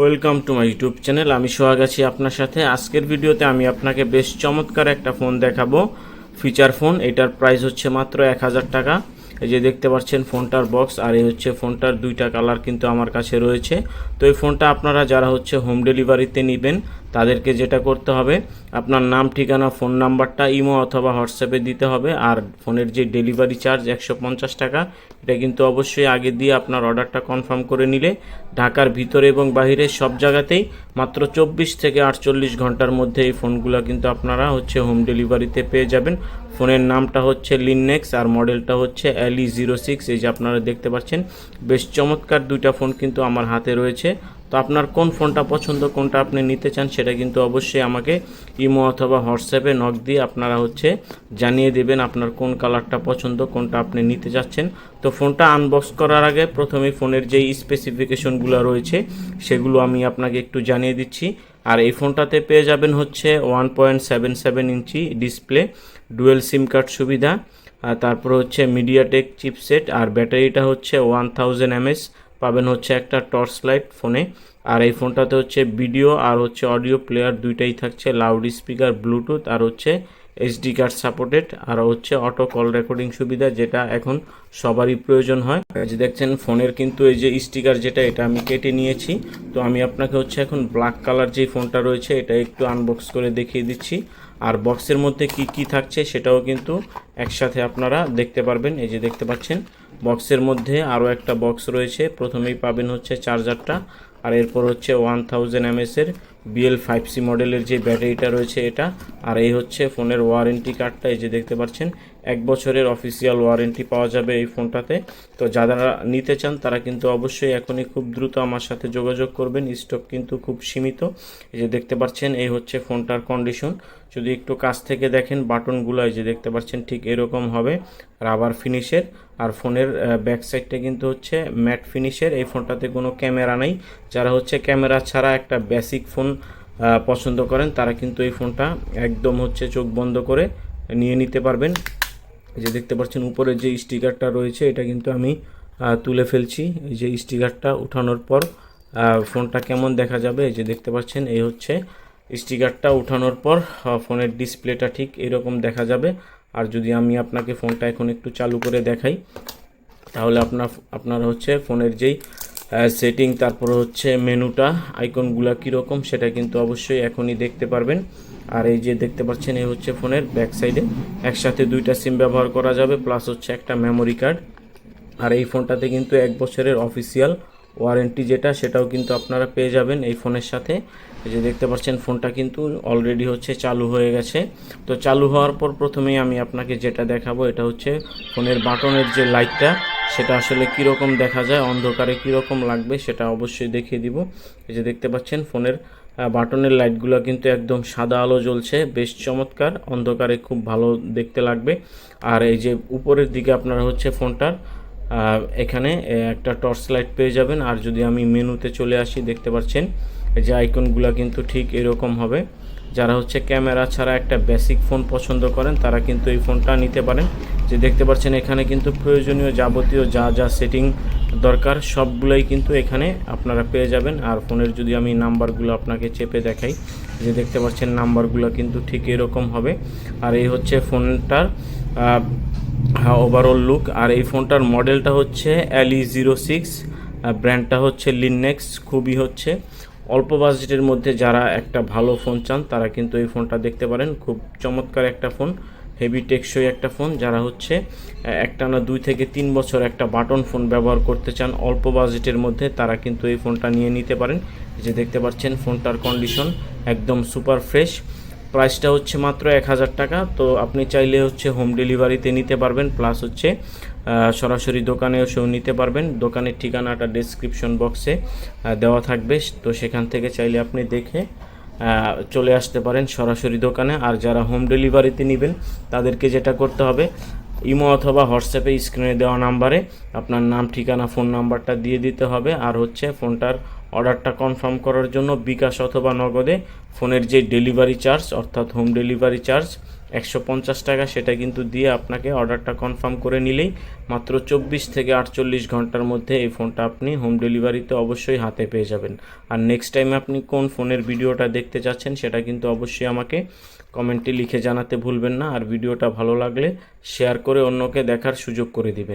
Welcome to my YouTube channel আমি সোহাগ আছি আপনার সাথে। আজকের ভিডিওতে আমি আপনাকে বেশ চমৎকার একটা ফোন দেখাবো। ফিচার ফোন এটার প্রাইস হচ্ছে মাত্র এক হাজার টাকা। এই যে দেখতে পাচ্ছেন ফোনটার বক্স আর এই হচ্ছে ফোনটার দুইটা কালার কিন্তু আমার কাছে রয়েছে। তো এই ফোনটা আপনারা যারা হচ্ছে হোম ডেলিভারিতে নেবেন তাদেরকে যেটা করতে হবে, আপনার নাম, ঠিকানা, ফোন নাম্বারটা, ইমো অথবা হোয়াটসঅ্যাপে দিতে হবে, আর ফোনের যে ডেলিভারি চার্জ একশো পঞ্চাশ টাকা, এটা কিন্তু অবশ্যই আগে দিয়ে আপনার অর্ডারটা কনফার্ম করে নিলে ঢাকার ভিতরে এবং বাইরে সব জায়গাতেই মাত্র চব্বিশ থেকে আটচল্লিশ ঘণ্টার মধ্যে এই ফোনগুলো কিন্তু আপনারা হচ্ছে হোম ডেলিভারিতে পেয়ে যাবেন। ফোনের নামটা হচ্ছে লিননেক্স আর মডেলটা হচ্ছে এলই জিরো সিক্স, এই যে আপনারা দেখতে পাচ্ছেন, বেশ চমৎকার দুইটা ফোন কিন্তু আমার হাতে রয়েছে। তো আপনার কোন ফোনটা পছন্দ, কোনটা আপনি নিতে চান সেটা কিন্তু অবশ্যই আমাকে ইমো অথবা হোয়াটসঅ্যাপে নক দিয়ে আপনারা হচ্ছে জানিয়ে দেবেন আপনার কোন কালারটা পছন্দ, কোনটা আপনি নিতে চাচ্ছেন। তো ফোনটা আনবক্স করার আগে প্রথমে ফোনের যেই স্পেসিফিকেশনগুলো রয়েছে সেগুলো আমি আপনাকে একটু জানিয়ে দিচ্ছি। আর এই ফোনটাতে পেয়ে যাবেন হচ্ছে one point seven seven inch display dual sim card সুবিধা, আর তারপর হচ্ছে মিডিয়াটেক চিপসেট আর ব্যাটারিটা হচ্ছে ওয়ান থাউজেন্ড এমএস পাবেন হচ্ছে একটা টর্চ লাইট ফোনে আর এই ফোনটাতে হচ্ছে ভিডিও আর হচ্ছে অডিও প্লেয়ার দুইটাই থাকছে লাউড স্পিকার ব্লুটুথ আর হচ্ছে এইচডি কার্ড সাপোর্টেড আর হচ্ছে অটো কল রেকর্ডিং সুবিধা যেটা এখন সবারই প্রয়োজন হয়। যে দেখছেন ফোনের কিন্তু এই যে স্টিকার যেটা, এটা আমি কেটে নিয়েছি। তো আমি আপনাকে হচ্ছে এখন ব্ল্যাক কালার যে ফোনটা রয়েছে, এটা একটু আনবক্স করে দেখিয়ে দিচ্ছি। আর বক্সের মধ্যে কি কি থাকছে, সেটাও কিন্তু একসাথে আপনারা দেখতে পারবেন। এই যে দেখতে পাচ্ছেন বক্সের মধ্যে আরও একটা বক্স রয়েছে। প্রথমেই পাবেন হচ্ছে চার্জারটা, আর এরপর হচ্ছে ওয়ান থাউজেন্ড এমএসের বিএল ফাইভ সি মডেলের যে ব্যাটারিটা রয়েছে এটা, আর এই হচ্ছে ফোনের ওয়ারেন্টি কার্ডটা এই যে দেখতে পাচ্ছেন, এক বছরের অফিসিয়াল ওয়ারেন্টি পাওয়া যাবে এই ফোনটাতে। তো যারা নিতে চান, তারা কিন্তু অবশ্যই এখনই খুব দ্রুত আমার সাথে যোগাযোগ করবেন। স্টক কিন্তু খুব সীমিত। এই যে দেখতে পাচ্ছেন, এই হচ্ছে ফোনটার কন্ডিশন যদি একটু কাছ থেকে দেখেন বাটনগুলো এই যে দেখতে পাচ্ছেন, ঠিক এরকম হবে। রাবার ফিনিশের আর ফোনের ব্যাক সাইডটা কিন্তু হচ্ছে ম্যাট ফিনিশের এই ফোনটাতে কোনো ক্যামেরা নেই। যারা হচ্ছে ক্যামেরা ছাড়া একটা বেসিক ফোন পছন্দ করেন, তারা কিন্তু এই ফোনটা একদম হচ্ছে চোখ বন্ধ করে নিয়ে নিতে পারবেন। যে দেখতে পাচ্ছেন, উপরে যে স্টিকারটা রয়েছে, এটা কিন্তু আমি তুলে ফেলছি। এই যে স্টিকারটা উঠানোর পর ফোনটা কেমন দেখা যাবে? এই যে দেখতে পাচ্ছেন, এই হচ্ছে স্টিকারটা উঠানোর পর ফোনের ডিসপ্লেটা ঠিক এরকম দেখা যাবে। আর যদি আমি আপনাকে ফোনটা এখন একটু চালু করে দেখাই, তাহলে আপনার আপনার হচ্ছে ফোনের যেই সেটিং তারপর হচ্ছে মেনুটা আইকনগুলো কীরকম সেটা কিন্তু অবশ্যই এখনই দেখতে পারবেন। আর এই যে দেখতে পাচ্ছেন, এই হচ্ছে ফোনের ব্যাক সাইডে একসাথে দুইটা সিম ব্যবহার করা যাবে প্লাস হচ্ছে একটা মেমোরি কার্ড আর এই ফোনটাতে কিন্তু এক বছরের অফিসিয়াল ওয়ারেন্টি যেটা, সেটাও কিন্তু আপনারা পেয়ে যাবেন এই ফোনের সাথে। এই যে দেখতে পাচ্ছেন, ফোনটা কিন্তু অলরেডি হচ্ছে চালু হয়ে গেছে। তো চালু হওয়ার পর প্রথমেই আমি আপনাকে যেটা দেখাবো, এটা হচ্ছে ফোনের বাটনের যে লাইটটা, সেটা আসলে কীরকম দেখা যায়, অন্ধকারে কীরকম লাগবে সেটা অবশ্যই দেখিয়ে দিব। এই যে দেখতে পাচ্ছেন, ফোনের বাটনের লাইটগুলো কিন্তু একদম সাদা আলো জ্বলছে, বেশ চমৎকার, অন্ধকারে খুব ভালো দেখতে লাগবে। আর এই যে উপরের দিকে আপনারা হচ্ছে ফোনটার এখানে একটা টর্চ লাইট পেয়ে যাবেন। আর যদি আমি মেনুতে চলে আসি, দেখতে পাচ্ছেন যে আইকনগুলো কিন্তু ঠিক এরকম হবে। যারা হচ্ছে ক্যামেরা ছাড়া একটা বেসিক ফোন পছন্দ করেন, তারা কিন্তু এই ফোনটা নিতে পারেন। যে দেখতে পাচ্ছেন এখানে কিন্তু প্রয়োজনীয় যাবতীয় যা যা সেটিং দরকার, সবগুলোই কিন্তু এখানে আপনারা পেয়ে যাবেন। আর ফোনের যদি আমি নাম্বারগুলো আপনাকে চেপে দেখাই, যে দেখতে পাচ্ছেন নাম্বারগুলো কিন্তু ঠিক এরকম হবে। আর এই হচ্ছে ফোনটার ওভারঅল লুক আর এই ফোনটার মডেলটা হচ্ছে এলই জিরো সিক্স ব্র্যান্ডটা হচ্ছে লিননেক্স খুবই হচ্ছে। অল্প বাজেটের মধ্যে যারা একটা ভালো ফোন চান, তারা কিন্তু এই ফোনটা দেখতে পারেন। খুব চমৎকার একটা ফোন, হেভি টেকসই একটা ফোন, যারা হচ্ছে একটা একটানা দুই থেকে তিন বছর একটা বাটন ফোন ব্যবহার করতে চান অল্প বাজেটের মধ্যে, তারা কিন্তু এই ফোনটা নিয়ে নিতে পারেন। যে দেখতে পাচ্ছেন, ফোনটার কন্ডিশন একদম সুপার ফ্রেশ প্রাইসটা হচ্ছে মাত্র এক হাজার টাকা। তো আপনি চাইলে হচ্ছে হোম ডেলিভারিতে নিতে পারবেন প্লাস হচ্ছে সরাসরি দোকানে এসেও নিতে পারবেন। দোকানের ঠিকানাটা ডেসক্রিপশন বক্সে দেওয়া থাকবে। তো সেখান থেকে চাইলে আপনি দেখে চলে আসতে পারেন সরাসরি দোকানে। আর যারা হোম ডেলিভারিতে নেবেন, তাদেরকে যেটা করতে হবে, ইমো অথবা হোয়াটসঅ্যাপে স্ক্রিনে দেওয়া নাম্বারে আপনার নাম, ঠিকানা ফোন নাম্বারটা দিয়ে দিতে হবে। আর হচ্ছে ফোনটার অর্ডারটা কনফার্ম করার জন্য বিকাশ অথবা নগদে ফোনের যে ডেলিভারি চার্জ, অর্থাৎ হোম ডেলিভারি চার্জ, একশো পঞ্চাশ টাকা সেটা কিন্তু দিয়ে আপনাকে অর্ডারটা কনফার্ম করে নিলেই মাত্র চব্বিশ থেকে আটচল্লিশ ঘণ্টার মধ্যে এই ফোনটা আপনি হোম ডেলিভারিতে অবশ্যই হাতে পেয়ে যাবেন। আর নেক্সট টাইম আপনি কোন ফোনের ভিডিওটা দেখতে চাচ্ছেন সেটা কিন্তু অবশ্যই আমাকে কমেন্টে লিখে জানাতে ভুলবেন না। আর ভিডিওটা ভালো লাগলে শেয়ার করে অন্যকে দেখার সুযোগ করে দিবেন।